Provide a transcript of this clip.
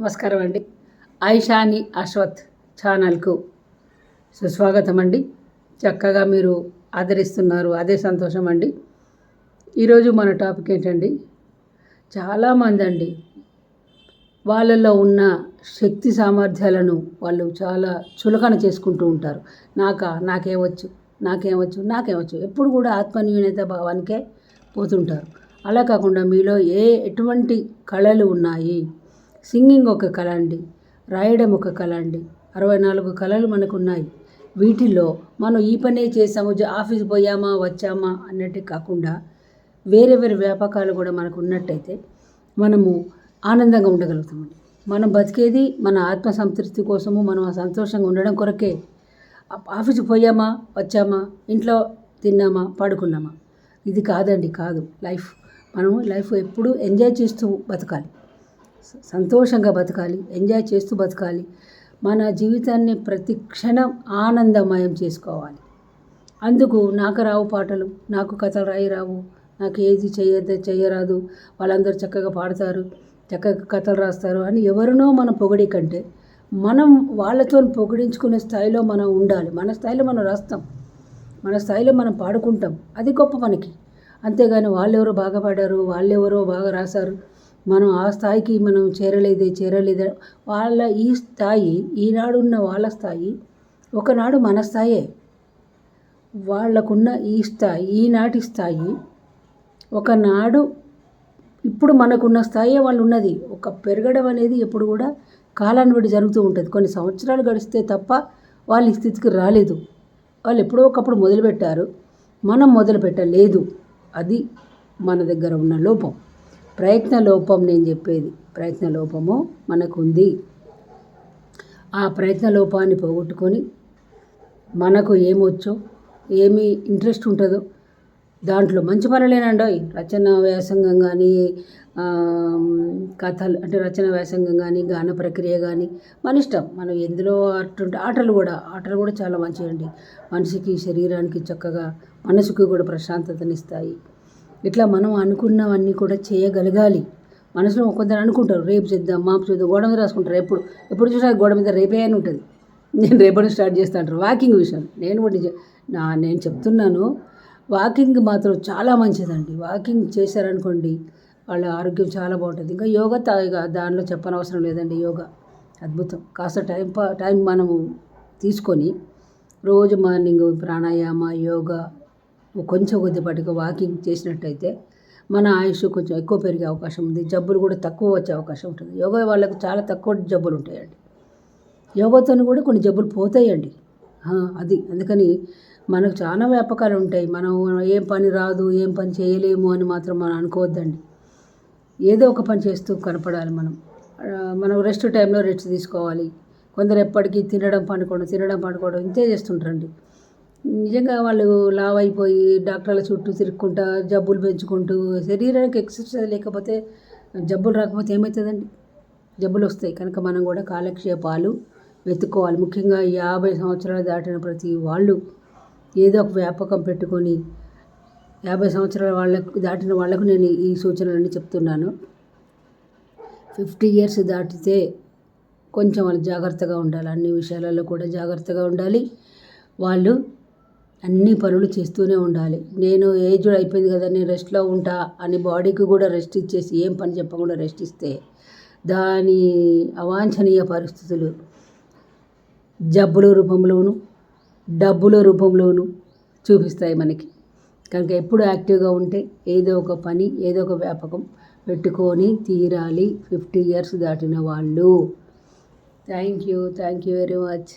నమస్కారం అండి. ఐషాని అశ్వత్ ఛానల్కు సుస్వాగతం అండి చక్కగా మీరు ఆదరిస్తున్నారు. అదే సంతోషం అండి. ఈరోజు మన టాపిక్ ఏంటండి? చాలామంది అండి వాళ్ళలో ఉన్న శక్తి సామర్థ్యాలను వాళ్ళు చాలా చులకన చేసుకుంటూ ఉంటారు. నాకా? నాకేవచ్చు నాకేమవచ్చు నాకేమొచ్చు? ఎప్పుడు కూడా ఆత్మన్యూనత భావానికే పోతుంటారు. అలా కాకుండా మీలో ఏ ఎటువంటి కళలు ఉన్నాయి? సింగింగ్ ఒక కళ అండి రాయడం ఒక కళ అండి. అరవై నాలుగు కళలు మనకు ఉన్నాయి వీటిల్లో మనం ఈ పనే చేసాము ఆఫీస్ పోయామా వచ్చామా అన్నట్టు కాకుండా వేరే వేరే వ్యాపకాలు కూడా మనకు ఉన్నట్టయితే మనము ఆనందంగా ఉండగలుగుతామండి. మనం బతికేది మన ఆత్మ సంతృప్తి కోసము మనం ఆ సంతోషంగా ఉండడం కొరకే. ఆఫీస్కి పోయామా వచ్చామా ఇంట్లో తిన్నామా పడుకున్నామా? ఇది కాదండి కాదు. లైఫ్ మనము లైఫ్ ఎప్పుడూ ఎంజాయ్ చేస్తూ బతకాలి. సంతోషంగా బతకాలి ఎంజాయ్ చేస్తూ బతకాలి. మన జీవితాన్ని ప్రతి క్షణం ఆనందమయం చేసుకోవాలి. అందుకు నాకు రావు పాటలు నాకు కథలు రాయి రావు నాకు ఏది చేయద్దు చేయరాదు వాళ్ళందరూ చక్కగా పాడతారు చక్కగా కథలు రాస్తారు అని ఎవరినో మనం పొగిడి కంటే మనం వాళ్ళతో పొగిడించుకునే స్థాయిలో మనం ఉండాలి. మన స్థాయిలో మనం రాస్తాం. మన స్థాయిలో మనం పాడుకుంటాం. అది గొప్ప మనకి అంతేగాని వాళ్ళెవరో బాగా పాడారు వాళ్ళెవరో బాగా రాశారు మనం ఆ స్థాయికి మనం చేరలేదే చేరలేదే. వాళ్ళ ఈ స్థాయి ఈనాడున్న వాళ్ళ స్థాయి ఒకనాడు మన స్థాయే. వాళ్ళకున్న ఈ స్థాయి ఈనాటి స్థాయి ఒకనాడు ఇప్పుడు మనకున్న స్థాయి వాళ్ళు ఉన్నది ఒక పెరగడం అనేది ఎప్పుడు కూడా కాలాన్ని బట్టి జరుగుతూ ఉంటుంది. కొన్ని సంవత్సరాలు గడిస్తే తప్ప వాళ్ళ ఈ స్థితికి రాలేదు. వాళ్ళు ఎప్పుడో ఒకప్పుడు మొదలుపెట్టారు. మనం మొదలు పెట్టలేదు అది మన దగ్గర ఉన్న లోపం. ప్రయత్న లోపం నేను చెప్పేది. ప్రయత్న లోపము మనకుంది. ఆ ప్రయత్న లోపాన్ని పోగొట్టుకొని మనకు ఏమొచ్చో ఏమి ఇంట్రెస్ట్ ఉంటుందో దాంట్లో మంచి పనులేనండి రచన వ్యాసంగం కానీ కథలు అంటే రచన వ్యాసంగం కానీ గాన ప్రక్రియ కానీ మన ఇష్టం. మనం ఎందులో అట్టుంటే ఆటలు కూడా ఆటలు కూడా చాలా మంచివండి. మనిషికి శరీరానికి చక్కగా మనసుకు కూడా ప్రశాంతతనిస్తాయి. ఇట్లా మనం అనుకున్నవన్నీ కూడా చేయగలగాలి. మనసులో ఒక్కొక్కరు అనుకుంటారు రేపు చేద్దాం మాపు చేద్దాం గోడ మీద రాసుకుంటారు. ఎప్పుడు ఎప్పుడు చూసినా గోడ మీద రేపే అని ఉంటుంది. నేను రేపటి స్టార్ట్ చేస్తా అంటారు. వాకింగ్ విషయం. నేను కూడా నా నేను చెప్తున్నాను వాకింగ్ మాత్రం చాలా మంచిదండి. వాకింగ్ చేశారనుకోండి వాళ్ళ ఆరోగ్యం చాలా బాగుంటుంది. ఇంకా యోగా తా- ఇక దానిలో చెప్పనవసరం లేదండి యోగా. అద్భుతం. కాస్త టైం పా టైం మనము తీసుకొని రోజు మార్నింగ్ ప్రాణాయామ యోగా కొంచెం కొద్దిపాటిగా వాకింగ్ చేసినట్టయితే మన ఆయుష్ కొంచెం ఎక్కువ పెరిగే అవకాశం ఉంది. జబ్బులు కూడా తక్కువ వచ్చే అవకాశం ఉంటుంది. యోగా వాళ్ళకు చాలా తక్కువ జబ్బులు ఉంటాయండి. యోగాతో కూడా కొన్ని జబ్బులు పోతాయండి. అది. అందుకని మనకు చాలా వ్యాపకాలు ఉంటాయి. మనం ఏం పని రాదు ఏం పని చేయలేము అని మాత్రం మనం అనుకోవద్దండి. ఏదో ఒక పని చేస్తూ కనపడాలి మనం. మనం రెస్ట్ టైంలో రెస్ట్ తీసుకోవాలి. కొందరు ఎప్పటికీ తినడం పండుకోవడం తినడం పండుకోవడం ఇంతే చేస్తుంటారండి. నిజంగా వాళ్ళు లావ్ అయిపోయి డాక్టర్ల చుట్టూ తిరుక్కుంటా జబ్బులు పెంచుకుంటూ శరీరానికి ఎక్సర్సైజ్ లేకపోతే జబ్బులు రాకపోతే ఏమవుతుందండి జబ్బులు వస్తాయి. కనుక మనం కూడా కాలక్షేపాలు వెతుక్కోవాలి. ముఖ్యంగా యాభై సంవత్సరాలు దాటిన ప్రతి వాళ్ళు ఏదో ఒక వ్యాపకం పెట్టుకొని యాభై సంవత్సరాల వాళ్ళకు దాటిన వాళ్ళకు నేను ఈ సూచనలన్నీ చెప్తున్నాను. ఫిఫ్టీ ఇయర్స్ దాటితే కొంచెం వాళ్ళు జాగ్రత్తగా ఉండాలి. అన్ని విషయాలలో కూడా జాగ్రత్తగా ఉండాలి. వాళ్ళు అన్ని పనులు చేస్తూనే ఉండాలి. నేను ఏజ్డ్ అయిపోయింది కదా నేను రెస్ట్లో ఉంటా అని బాడీకి కూడా రెస్ట్ ఇచ్చేసి ఏం పని చెప్పకుండా రెస్ట్ ఇస్తే దాని అవాంఛనీయ పరిస్థితులు. జబ్బుల రూపంలోను డబ్బుల రూపంలోను చూపిస్తాయి మనకి. కనుక ఎప్పుడు యాక్టివ్గా ఉంటే ఏదో ఒక పని ఏదో ఒక వ్యాపకం పెట్టుకొని తీరాలి. ఫిఫ్టీ ఇయర్స్ దాటిన వాళ్ళు. Thank you thank you very much.